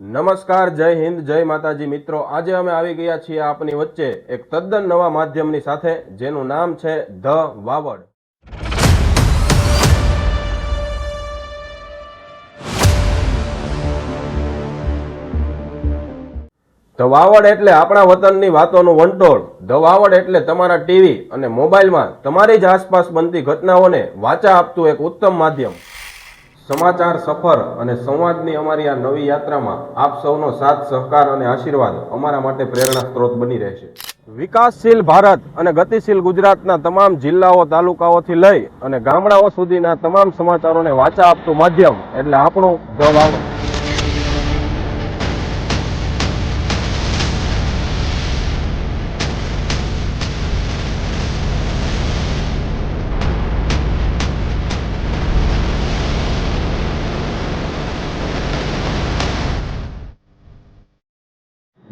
નમસ્કાર, જય હિન્દ, જય માતાજી. મિત્રો, આજે અમે આવી ગયા છીએ આપની વચ્ચે એક તદ્દન નવા માધ્યમની સાથે, જેનું નામ છે ધ વાવડ. ધ વાવડ એટલે આપણા વતનની વાતોનું વંટોળ. ધ વાવડ એટલે તમારા ટીવી અને મોબાઈલમાં તમારી જ આસપાસ બનતી ઘટનાઓને વાચા આપતું એક ઉત્તમ માધ્યમ. સમાચાર સફર અને સંવાદની અમારી આ નવી યાત્રામાં આપ સૌનો સાથ, સહકાર અને આશીર્વાદ અમારા માટે પ્રેરણા સ્ત્રોત બની રહેશે. વિકાસશીલ ભારત અને ગતિશીલ ગુજરાતના તમામ જિલ્લાઓ, તાલુકાઓથી લઈ અને ગામડાઓ સુધીના તમામ સમાચારોને વાચા આપતું માધ્યમ એટલે આપણું ધ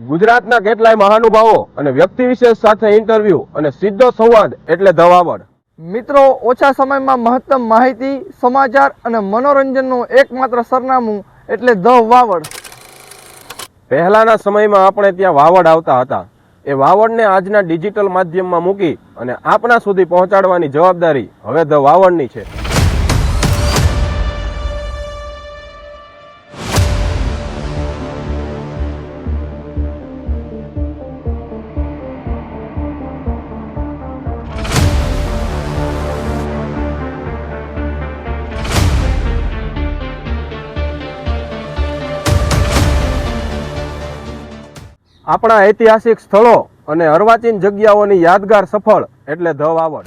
ગુજરાતના કેટલાય મહાનુભાવો અને વ્યક્તિ વિશેષ સાથે ઇન્ટરવ્યુ અને સીધો સંવાદ એટલે ધ વાવડ મિત્રો ઓછા સમયમાં મહત્તમ માહિતી સમાચાર અને મનોરંજનનું એકમાત્ર સરનામું એટલે ધ વાવડ પહેલાના સમયમાં આપણે ત્યાં વાવડ આવતા હતા. એ વાવડને આજના ડિજિટલ માધ્યમમાં મૂકી અને આપણા સુધી પહોંચાડવાની જવાબદારી હવે ધ વાવડની છે. આપણા ઐતિહાસિક સ્થળો અને અર્વાચીન જગ્યાઓની યાદગાર સફળ એટલે ધ વાવડ.